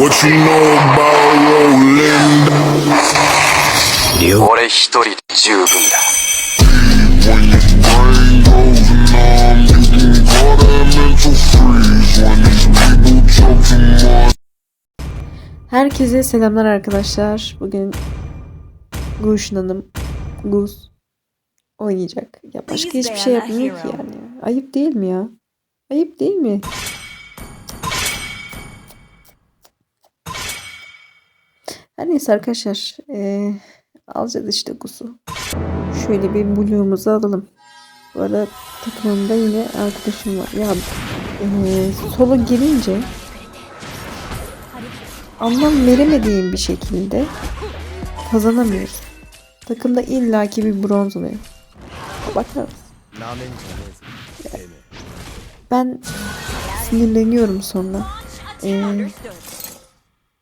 What you know about rolling? 俺一人で十分だ When your brain goes numb, you can call that mental freeze. When these people talk too much. Herkese selamlar arkadaşlar. Bugün Guşun Hanım Guz oynayacak. Ya başka Please hiçbir şey ban that yapmıyor ki hero. yani. Ayıp değil mi ya? Ayıp değil mi? Her neyse arkadaşlar. eee, alacağız işte Guz'u. Şöyle bir blue'umuzu alalım. Bu arada takımımda yine arkadaşım var. Ya eee solo girince anlam veremediğim bir şekilde kazanamıyoruz. Takımda illaki bir bronz oluyor. Bakar mısın? Ben sinirleniyorum sonra. Ee,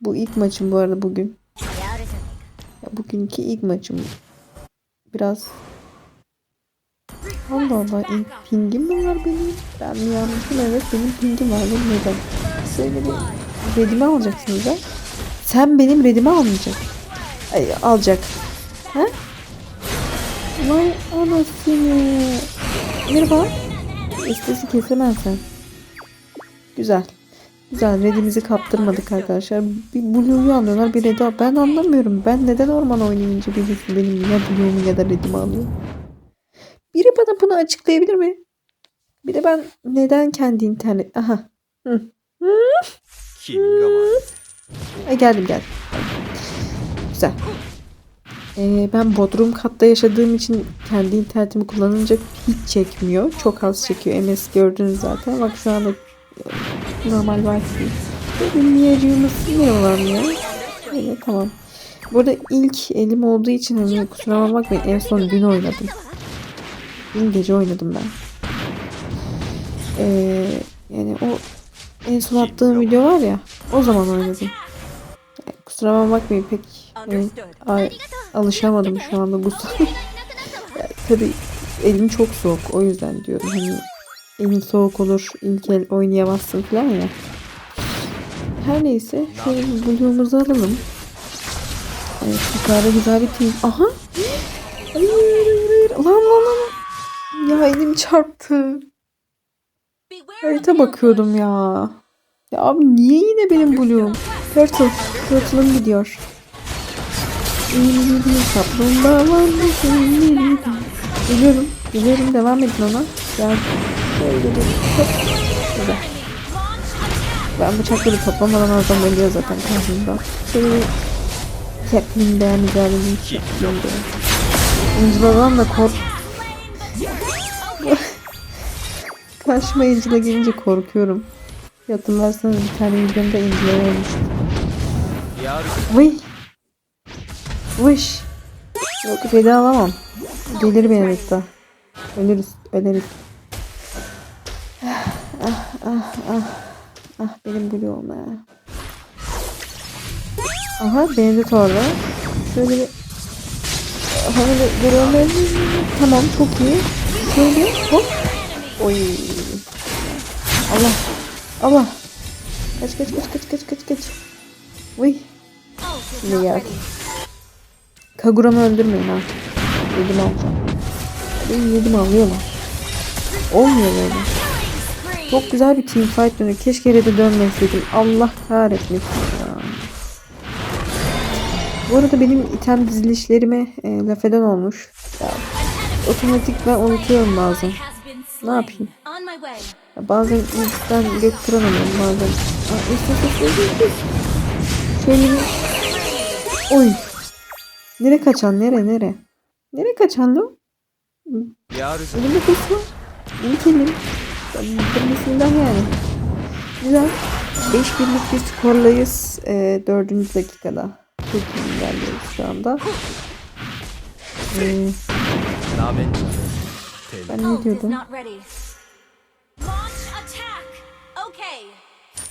bu ilk maçım bu arada bugün. Bugünkü ilk maçım. Biraz Allah Allah ilk pingim mi var benim? Ben mi yanlışım? Evet benim pingim var. Benim neden? Şöyle bir redimi alacaksınız ha? Sen benim redimi almayacaksın. Ay, alacak. Ha? Vay anasını. Merhaba. İstesi kesemezsen. Güzel. Güzel. Redimizi kaptırmadık arkadaşlar. Bir Blue'yu alıyorlar bir Red'i Ben anlamıyorum. Ben neden orman oynayınca birisi benim ya Blue'umu ya da Red'imi alıyor. Biri bana bunu açıklayabilir mi? Bir de ben neden kendi internet... Aha. Hı. Ay geldim geldim. Güzel. Ee, ben Bodrum katta yaşadığım için kendi internetimi kullanınca hiç çekmiyor. Çok az çekiyor. MS gördünüz zaten. Bak şu anda e, normal Wi-Fi. Benim yayıcığımız ne olan ya? Öyle tamam. Bu arada ilk elim olduğu için hani kusura bakmayın en son dün oynadım. Dün gece oynadım ben. Ee, yani o en son attığım video var ya o zaman oynadım. Yani kusura bakmayın pek yani, ay, alışamadım şu anda bu yani, Tabii elim çok soğuk o yüzden diyorum hani elin soğuk olur ilk el oynayamazsın falan ya. Her neyse şöyle bir alalım. Evet yukarıda güzel bir team. Aha! Lan lan lan. Ya elim çarptı. Harita bakıyordum ya. Ya abi niye yine benim blue'um? Turtle. Turtle'ım gidiyor. Kaplumbağa var. Devam edin ona. Gel. Güzel. Ben bıçakları toplamadan oradan geliyor zaten karşımda. Bir Captain güzel bir Captain Angela'dan da kork... Karşıma Angela gelince korkuyorum. Hatırlarsanız bir tane videomda Angela olmuştu. Vıy. Vış. Yok Red'i alamam. Gelir benim hatta. Ölürüz. Öleriz. Ah ah ah. Benim Blue'um ya. Aha Benedict orada. Şöyle bir Hani görüyorum Tamam çok iyi. Şöyle hop. Oy. Allah. Allah. Kaç kaç kaç kaç kaç kaç kaç. Uy. Yine geldi. Kaguram'ı öldürmeyin ha. Yedim alacağım. Benim yedim alıyorlar. Olmuyor böyle. Çok güzel bir team fight dönüyor. Keşke Red'e dönmeseydim. Allah kahretmesin ya. Bu arada benim item dizilişlerime e, laf eden olmuş. Ya, otomatik ben unutuyorum bazen. Ne yapayım? Ya, bazen ilkten götüremem bazen. Şöyle bir... Oy. Nere kaçan? Nere nere? Nere kaçan lo? Elimi kısma. İlk elim. Bitirmesinden yani. Güzel. 5 birlik bir skorlayız. E, 4. dakikada. Çok iyi ilerliyoruz şu anda. Ee, ben ne diyordum?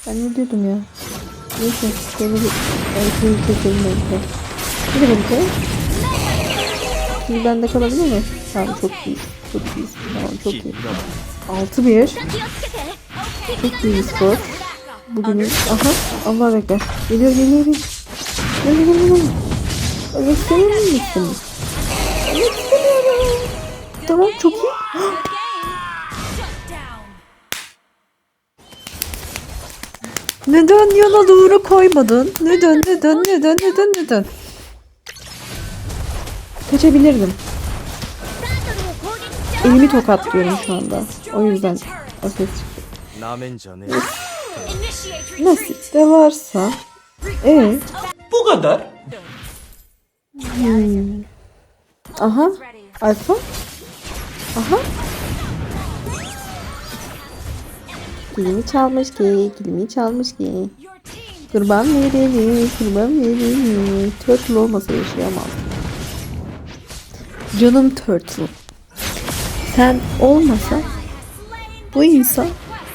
Ben ne diyordum ya? Neyse. Şöyle bir erkeği çekelim önce. Bir de bir kere. Şimdi bende kalabilir mi? Tamam çok iyi. Çok iyi. Tamam çok iyi. 6-1. Çok iyi bir skor. bugünün. Aha Allah bekler. Geliyor geliyor geliyor. Geliyor geliyor geliyor. Ölmek istemiyor musun? Ölmek istemiyorum. Tamam çok iyi. Neden yana doğru koymadın? Neden neden neden neden neden? Kaçabilirdim. Elimi tokatlıyorum şu anda. O yüzden o ses çıktı. Nasip de varsa. E Bu kadar. Hmm. Aha. Alfa. Aha. Kilimi çalmış ki, kilimi çalmış ki. Kurban verelim, kurban verelim. Turtle olmasa yaşayamaz. Canım turtle. Sen olmasa bu insan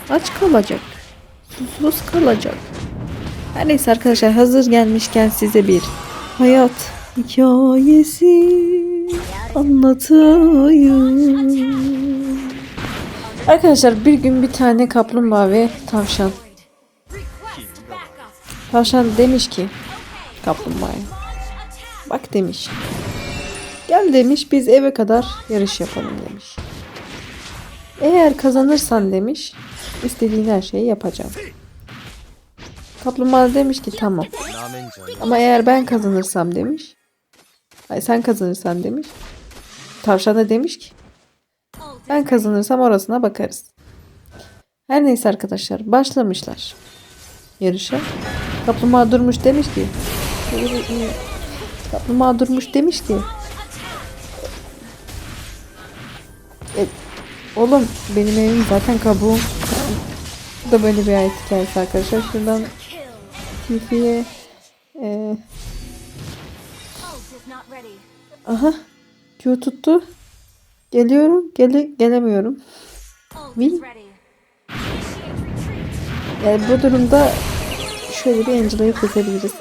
aç kalacak. Susuz kalacak. Her neyse arkadaşlar hazır gelmişken size bir hayat hikayesi anlatayım. Arkadaşlar bir gün bir tane kaplumbağa ve tavşan. Tavşan demiş ki kaplumbağaya. Bak demiş. Gel demiş biz eve kadar yarış yapalım demiş. Eğer kazanırsan demiş istediğin her şeyi yapacağım. Kaplumbağa demiş ki tamam. Ama eğer ben kazanırsam demiş. Ay sen kazanırsan demiş. Tavşan da demiş ki ben kazanırsam orasına bakarız. Her neyse arkadaşlar başlamışlar yarışa. Kaplumbağa durmuş demiş ki Kaplumbağa durmuş demiş ki Oğlum benim evim zaten kabuğum. Bu da böyle bir ayet hikayesi arkadaşlar. Şuradan Tifi'ye e, Aha. Q tuttu. Geliyorum. Gele, gelemiyorum. Win. Yani bu durumda şöyle bir Angela'yı kesebiliriz.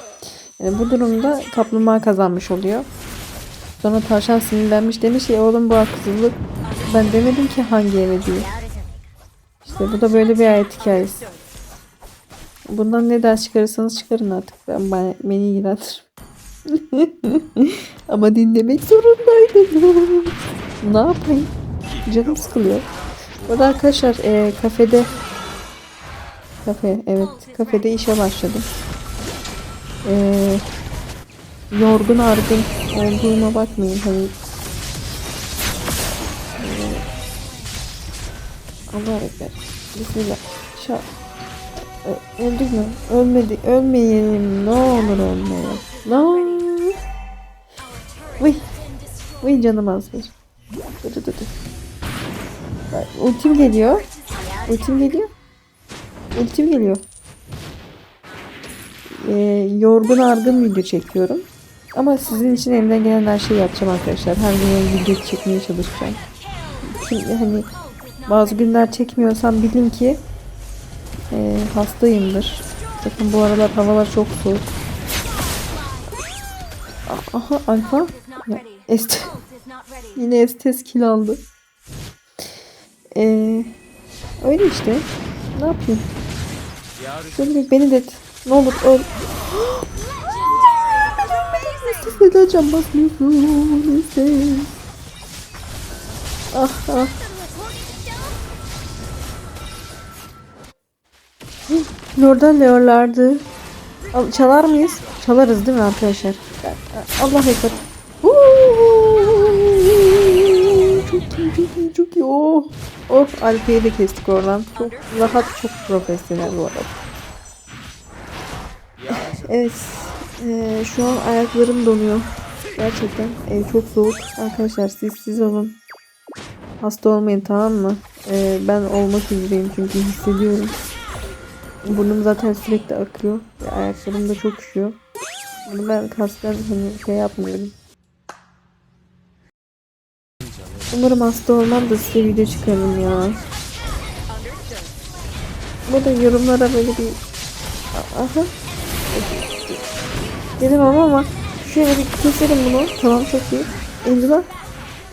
Yani bu durumda kaplumbağa kazanmış oluyor. Sonra tavşan sinirlenmiş demiş ki oğlum bu haksızlık. Ben demedim ki hangi eve diye. İşte bu da böyle bir ayet hikayesi. Bundan ne ders çıkarırsanız çıkarın artık. Ben, ben beni ilgilendir. Ama dinlemek zorundaydım. ne yapayım? Canım sıkılıyor. Bu da arkadaşlar e, kafede kafe evet kafede işe başladım. E, yorgun argın olduğuma bakmayın hani Allah. Bismillah. Şa Ö- Öldük mü? Ölmedi. Ölmeyelim. Ne olur ölmeyelim. No. Vıy. Vıy canım az. Dur dur dur. Ultim geliyor. Ultim geliyor. Ultim geliyor. Ee, yorgun argın video çekiyorum. Ama sizin için elimden gelen her şeyi yapacağım arkadaşlar. Her gün video çekmeye çalışacağım. Şimdi hani bazı günler çekmiyorsam bilin ki e, hastayımdır. Bakın bu aralar havalar çok soğuk. Aha alfa. Ya, est Yine estes kill aldı. Ee, öyle işte. Ne yapayım? Şöyle beni de ne olur öl. Neden can basmıyorsun? Ah ah. Al- Çalar mıyız? Çalarız değil mi arkadaşlar? Allah ekber. Çok iyi, çok iyi, çok iyi. Oh, oh Alpe'yi de kestik oradan. Çok rahat, çok profesyonel bu arada. Evet, eee, şu an ayaklarım donuyor. Gerçekten eee, çok soğuk. Arkadaşlar siz siz olun. Hasta olmayın tamam mı? Eee, ben olmak üzereyim çünkü hissediyorum. Burnum zaten sürekli akıyor. Ve ayaklarım da çok üşüyor. Bunu ben kasten hani şey yapmıyorum. Umarım hasta olmam da size video çıkarırım ya. Bu da yorumlara böyle bir... Aha. Dedim ama ama şöyle bir keselim bunu. Tamam çok iyi. Angela.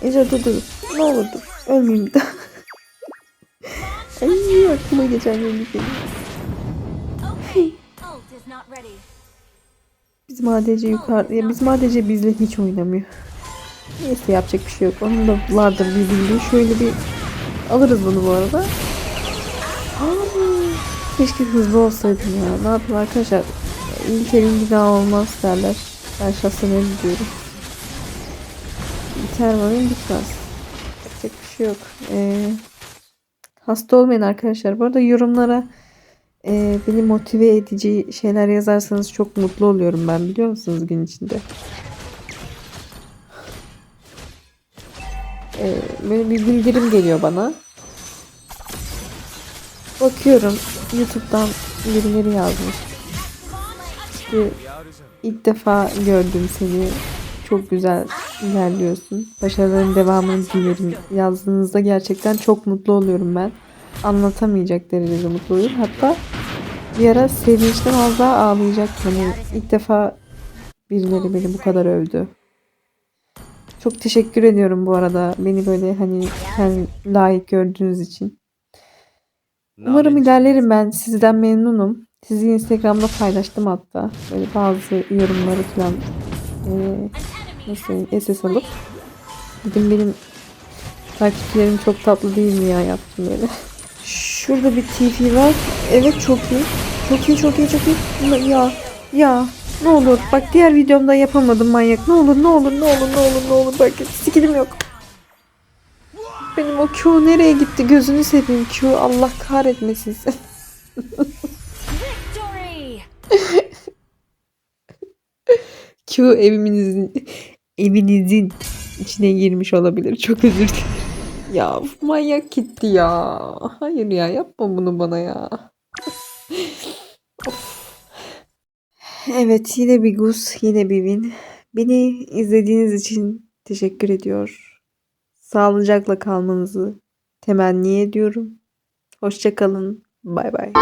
Angela dur dur. Ne olur dur. Ölmeyeyim bir daha. Ay aklıma geçen gün bir şey. Bizim ADC yukarıda. Bizim ADC bizle hiç oynamıyor. Neyse yapacak bir şey yok. Onun da vardır bir bildiği. Şöyle bir alırız bunu bu arada. Aa, keşke hızlı olsaydım ya. Ne yapayım arkadaşlar? İlk elin günah olmaz derler. Ben şahsen öyle diyorum. Biter oyun bitmez. Yapacak bir şey yok. Ee, hasta olmayın arkadaşlar. Bu arada yorumlara e, beni motive edici şeyler yazarsanız çok mutlu oluyorum ben biliyor musunuz gün içinde. Ee, böyle bir bildirim geliyor bana. Bakıyorum YouTube'dan birileri yazmış. İşte ilk defa gördüm seni. Çok güzel ilerliyorsun. Başarıların devamını dilerim. Yazdığınızda gerçekten çok mutlu oluyorum ben. Anlatamayacak derecede mutlu oluyorum. Hatta bir ara sevinçten az daha ağlayacaktım. Hani ilk defa birileri beni bu kadar övdü. Çok teşekkür ediyorum bu arada. Beni böyle hani sen layık gördüğünüz için. Umarım ilerlerim ben. Sizden memnunum. Sizi Instagram'da paylaştım hatta. Böyle bazı yorumları falan eee nasıl SS alıp. Dedim benim takipçilerim çok tatlı değil mi ya yaptım böyle. Şurada bir TV var. Evet çok iyi. Çok iyi çok iyi çok iyi. Ya ya ne olur bak diğer videomda yapamadım manyak. Ne olur ne olur ne olur ne olur ne olur bak skillim yok. Benim o Q nereye gitti gözünü seveyim Q Allah kahretmesin seni. Q eviminizin evinizin içine girmiş olabilir. Çok özür dilerim. Ya manyak gitti ya. Hayır ya yapma bunu bana ya. Evet yine bir Gus yine bir Win. Beni izlediğiniz için teşekkür ediyor. Sağlıcakla kalmanızı temenni ediyorum. Hoşçakalın. Bay bay.